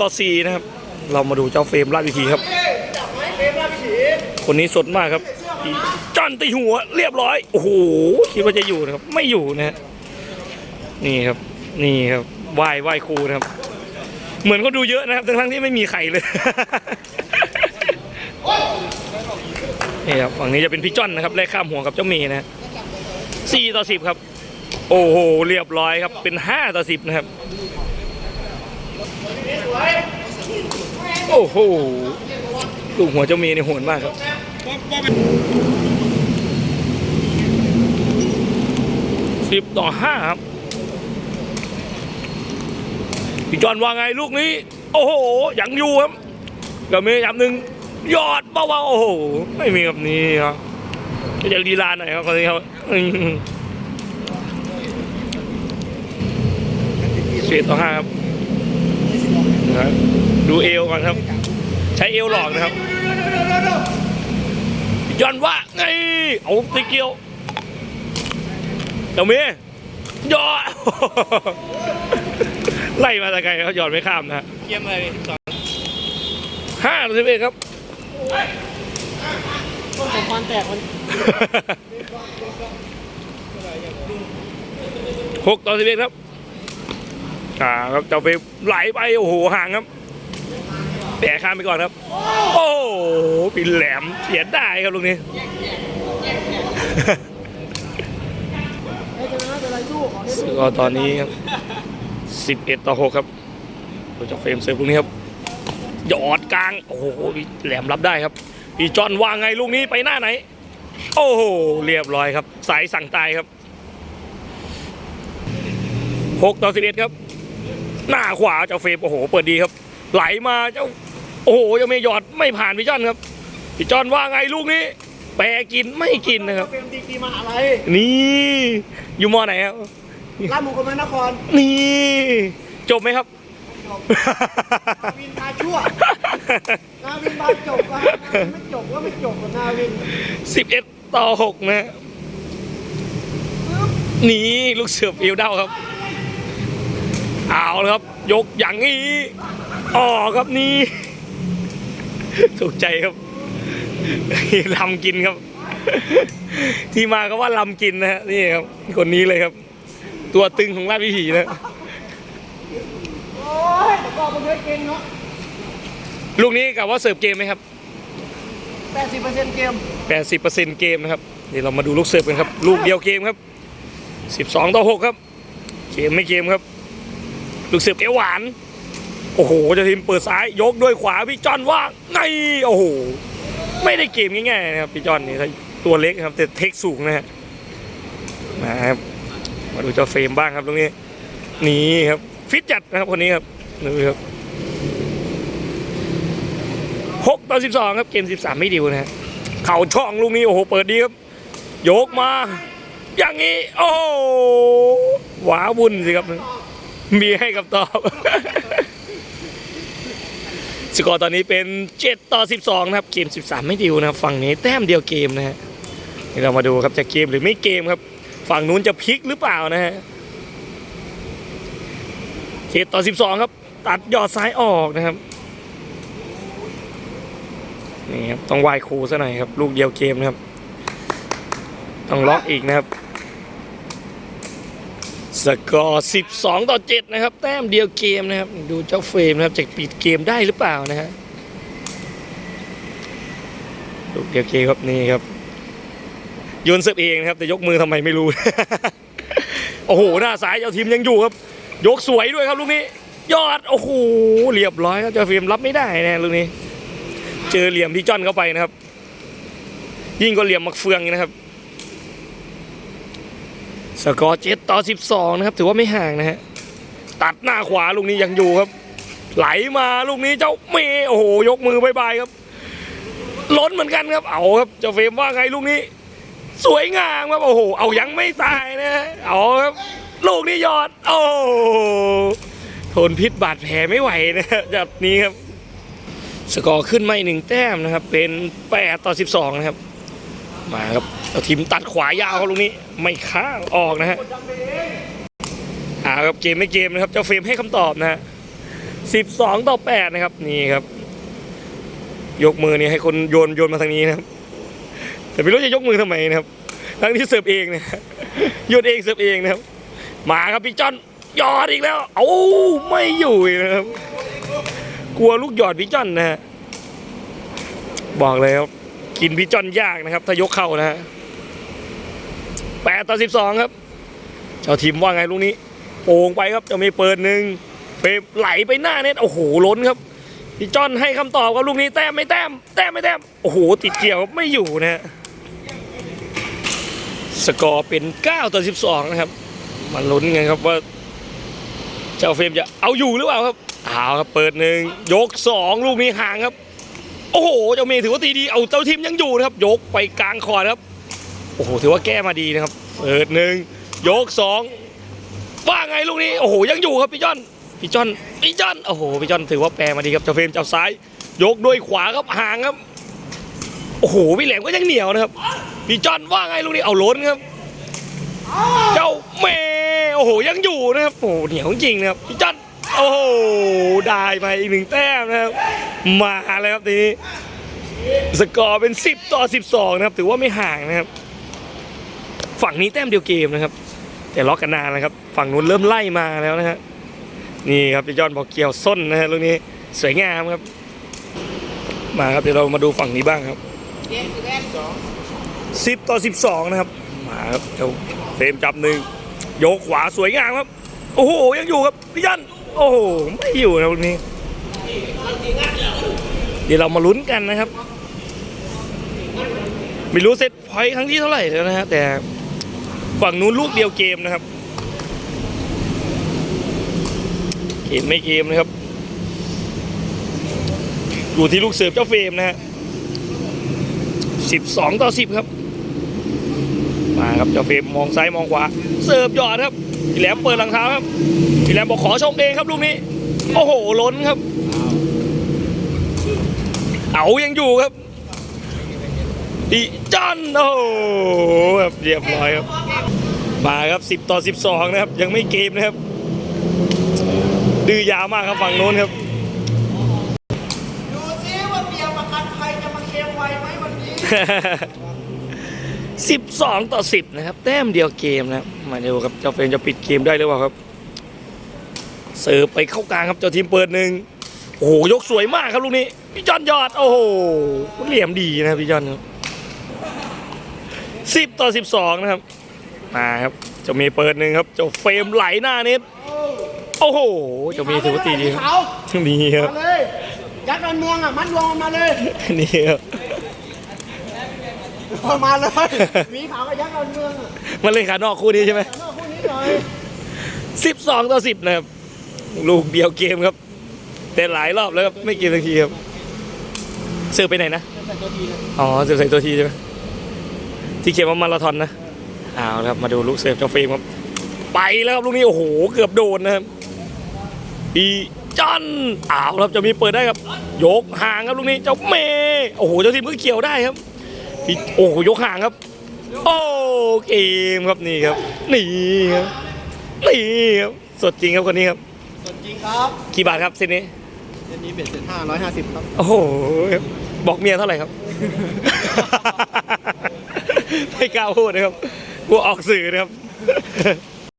ต่อสี่นะครับ เรามาดูเจ้าเฟรมลาดวิธีครับ คนนี้สดมากครับจอนตีหัวเรียบร้อย โอ้โหคิดว่าจะอยู่นะครับ ไม่อยู่นะฮะนี่ครับ นี่ครับไหว้ไหว้ครูนะครับ เหมือนเขาดูเยอะนะครับทั้งที่ไม่มีใครเลยนี่ครับฝั่งนี้จะเป็นพี่จ้อนนะครับแลกข้ามหัวกับเจ้าเมย์นะฮะสี่ต่อสิบครับ โอ้โหเรียบร้อยครับเป็นห้าต่อสิบนะครับ โอ้โหลูกหัวเจ้าเมย์เนี่ยโหดมากครับสิบต่อห้าครับพี่จอนว่าไงลูกนี้ โอ้โหยังอยู่ครับกับเมย์ยำหนึ่งยอดเบาๆโอ้โห ไม่มีกับนี้ครับจะลีลาหน่อยครับคนนี้ครับสิบต่อห้าครับ นะครับดูเอวก่อนครับ ใช้เอวหลอกนะครับพี่จอนว่าไงเอาตีเกียวเจ้าเมย์ยอดไล่มาแต่ไกลเขาหยอดไม่ข้ามนะฮะเยี่ยมเลยสองห้าต่อสิบเอ็ดครับต้นสมพันแตกมันหกต่อสิบเอ็ดครับ อ่าครับเจ้าเฟรมไหลไปโอ้โหห่างครับแบะข้ามไปก่อนครับ โอ้โหปินแหลมเสียได้ครับลูกนี้ไอ้ชนะเป็นไรสู้ขอตอนนี้ครับสิบเอ็ดต่อหกครับดูจากเฟรมเซิร์ฟลูกนี้ครับหยอดกลาง โอ้โหแหลมรับได้ครับ พี่จอนว่าไงลูกนี้ไปหน้าไหน โอ้โห เรียบร้อยครับ สายสั่งตายครับหกต่อสิบเอ็ดครับ หน้าขวาเจ้าเฟรมโอ้โห เปิดดีครับ ไหลมาเจ้าโอ้โหยังไม่หยอดไม่ผ่านพี่จอนครับพี่จอนว่าไงลูกนี้ แปรกินไม่กินนะครับเป็นดีกรีมหาอะไรนี่อยู่มอไหนครับราชมงคลพระนครนี่จบไหมครับนาวินพาชั่วนาวินพาจบก็ไม่จบก็ไม่จบกับนาวินสิบเอ็ดต่อหกนะนี่ลูกเสือฟิวเด้าครับ เอาละครับ ยกอย่างนี้ออกครับนี่ถูกใจครับลำกินครับ ที่มาก็ว่าลำกินนะฮะนี่ครับ คนนี้เลยครับ ตัวตึงของราชวิถีนะโอ้ยแต่ก็มันเยอะเก่งเนาะลูกนี้กับว่าเสิร์ฟเกมไหมครับแปดสิบเปอร์เซ็นต์เกม80%เกมนะครับเดี๋ยวเรามาดูลูกเสิร์ฟกันครับ ลูกเดียวเกมครับ 12 ต่อ 6 ครับ เกมไม่เกมครับ ลูกเสิร์ฟเอวหวาน โอ้โหเจะทีมเปิดซ้ายยกด้วยขวาพี่จอนว่างไงโอ้โหไม่ได้เกมง่ายๆนะครับพี่จอนนี่ถ้าตัวเล็กครับแต่เทคสูงนะฮะมาครับมาดูเจ้าเฟรมบ้างครับตรงนี้นี่ครับฟิตจัดนะครับคนนี้ครับนี่ครับ6ต่อ12ครับเกม13ไม่ดิวนะฮะเข่าช่องลูกนี้โอ้โหเปิดดีครับยกมา อย่างนี้ โอ้หหวาวุ่นสิครับ มีให้กับตอบ สกอร์ตอนนี้เป็น7ต่อ12 นะครับ เกม 13 ไม่ดิวนะครับฝั่งนี้แต้มเดียวเกมนะฮะนี่เรามาดูครับจะเกมหรือไม่เกมครับ ฝั่งนู้นจะพลิกหรือเปล่านะฮะ7ต่อ 12 ครับ ตัดยอดซ้ายออกนะครับนี่ครับต้องไหวครูซะหน่อยครับ ลูกเดียวเกมนะครับ ต้องล็อกอีกนะครับ สกอร์ 12 ต่อ 7 นะครับ แต้มเดียวเกมนะครับ ดูเจ้าเฟรมนะครับ จะปิดเกมได้หรือเปล่านะฮะลูกเดียวเกมครับนี่ครับโยนเสิร์ฟเองนะครับ แต่ยกมือทำไมไม่รู้ โอ้โห หน้าซ้ายเจ้าทีมยังอยู่ครับ ยกสวยด้วยครับลูกนี้ ยอด โอ้โห เรียบร้อยครับเจ้าเฟรมรับไม่ได้นะลูกนี้ เจอเหลี่ยมพี่จ้อนเข้าไปนะครับ ยิ่งก็เหลี่ยมมักเฟืองนะครับ สกอร์เจ็ดต่อสิบสองนะครับ ถือว่าไม่ห่างนะฮะ ตัดหน้าขวาลูกนี้ยังอยู่ครับ ไหลมาลูกนี้เจ้าเมโอ้โห ยกมือบายบายครับ ล้นเหมือนกันครับ เอาครับ เจ้าเฟรมว่าไงลูกนี้ สวยงามครับ โอ้โห เอายังไม่ตายนะฮะ เอาครับ ลูกนี้ยอด โอ้ทนพิษบาดแผลไม่ไหวนะฮะแบบนี้ครับ สกอร์ขึ้นไมาอีกหนึ่งแต้มนะครับ เป็น 8 ต่อ 12 นะครับ มาครับ เอาทีมตัดขวายาวครับลูกนี้ไม่ข้างออกนะฮะอ่าครับเกมไม่เกมนะครับเจ้าเฟรมให้คำตอบนะฮะ12ต่อ8นะครับนี่ครับ ยกมือนี่ให้คนโยนโยนมาทางนี้นะครับ แต่ไม่รู้จะยกมือทำไมนะครับทั้งที่เสิร์ฟเองนะโยนเองเสิร์ฟเองนะครับ มาครับพี่จอนหยอดอีกแล้วเอ้าไม่อยู่นะครับ กลัวลูกหยอดพี่จอนนะฮะบอกเลยครับกินพี่จอนยากนะครับ ถ้ายกเข้านะฮะ แปดต่อสิบสองครับเจ้าทีมว่าไงลูกนี้โป่งไปครับเจะมีเปิดหนึ่งเฟมไหลไปหน้าเน็ตโอ้โหล้นครับพี่จอนให้คำตอบกับลูกนี้แต้มไม่แต้มแต้มไม่แต้มโอ้โหติดเกี่ยวไม่อยู่นะฮะสกอร์เป็น 9 ต่อ 12 นะครับมาลุ้นกันครับว่า เจ้าเฟรมจะเอาอยู่หรือเปล่าครับเอาครับเปิดหนึ่งยก 2 ลูกนี้ห่างครับ โอ้โห เจ้าเมย์ถือว่าตีดีเอาเจ้าทีมยังอยู่นะครับ ยกไปกลางคอร์ครับ โอ้โหถือว่าแก้มาดีนะครับเปิดหนึ่งยกสองว่าไงลูกนี้โอ้โหยังอยู่ครับพี่จอนพี่จอนพี่จอนโอ้โหพี่จอนถือว่าแปลมาดีครับเจ้าเฟรมเจ้าซ้าย ยกด้วยขวาครับห่างครับโอ้โหพี่แหลมก็ยังเหนียวนะครับพี่จอนว่าไงลูกนี้เอาล้นครับ เจ้าเมโอ้โหยังอยู่นะครับโอ้โหเหนียวจริงนะครับพี่จอนโอ้โหได้มาอีกหนึ่งแต้มนะครับ มาแล้วครับทีนี้สกอร์เป็น 10 ต่อ 12 นะครับ ถือว่าไม่ห่างนะครับ ฝั่งนี้แต้มเดียวเกมนะครับ แต่ล็อกกันนานแล้วครับ ฝั่งนู้นเริ่มไล่มาแล้วนะฮะนี่ครับพี่จอนบอกเกี่ยวส้นนะฮะลูกนี้สวยงามครับ มาครับเดี๋ยวเรามาดูฝั่งนี้บ้างครับสิบเอ็ดสอง10ต่อ12นะครับมาครับเจ้าเฟรมจับหนึ่งโยกขวาสวยงามครับ โอ้โหยังอยู่ครับพี่ยันโอ้โหไม่อยู่นะลูกนี้เดี๋ยวเรามาลุ้นกันนะครับ ไม่รู้เซตพอยต์ครั้งที่เท่าไหร่แล้วนะฮะแต่ ฝั่งนู้นลูกเดียวเกมนะครับเกมไม่เกมนะครับอยู่ที่ลูกเสิร์ฟเจ้าเฟรมนะฮะ12ต่อ10ครับ มาครับเจ้าเฟรมมองซ้ายมองขวา เสิร์ฟหยอดครับพี่แหลมเปิดหลังเท้าครับพี่แหลมบอกขอชมเองครับลูกนี้ โอ้โหล้นครับ เอายังอยู่ครับ อีจันโอ้โหแบบเรียบร้อยครับ มาครับ 10 ต่อ 12 นะครับ ยังไม่เกมนะครับ ดื้อยาวมากครับฝั่งโน้นครับดูซิว่าเบียร์ประกันภัยจะมาเคลมไวไหมวันนี้ 12 ต่อ 10 นะครับ แต้มเดียวเกมนะครับมาดูครับเจ้าเฟรนจะปิดเกมได้หรือเปล่าครับ เสิร์ฟไปเข้ากลางครับเจ้าทีมเปิดหนึ่งโอ้โหยกสวยมากครับลูกนี้พี่จอนยอด โอ้โหเหลี่ยมดีนะครับพี่จอนครับ 10 ต่อ 12 นะครับ มาครับเจ้าเมย์เปิดหนึ่งครับเจ้าเฟรมไหลหน้าเน็ตโอ้โหเจ้าเมย์ถือว่าตีดีครับเขานี่ครับมาเลยยักษ์ดอนเมืองอะมัดรวมมันมาเลยนี่ครับเอามาเลยมีขาวกับยักษ์ดอนเมืองอะมันเล่นขานอกคู่นี้ใช่ไหมแต่นอกคู่นี้หน่อยสิบสองต่อสิบนะครับลูกเดียวเกมครับ แต่หลายรอบแล้วครับไม่กี่นาทีครับเสือไปไหนนะใส่ตัวทีนะอ๋อเสือใส่ตัวทีใช่ไหม ที่เขียนว่ามาราธอนนะเอาละครับมาดูลูกเสิร์ฟเจ้าเฟรมครับ ไปแล้วครับลูกนี้โอ้โหเกือบโดนนะครับอีจันเอาครับเจะมีเปิดได้ครับ ยกห่างครับลูกนี้เจ้าเมย์โอ้โหเจ้าทีมก็เกี่ยวได้ครับพี่โอ้โหยกห่างครับ โอ้เกมครับนี่ครับนี่ครับนี่ครับสดจริงครับคนนี้ครับสดจริงครับกี่บาทครับเซตนี้เดี๋ยวนี้เบ็ดเสร็จห้าร้อยห้าสิบครับโอ้โหบอกเมียเท่าไหร่ครับ ไม่กล้าพูดนะครับกลัวออกสื่อนะครับ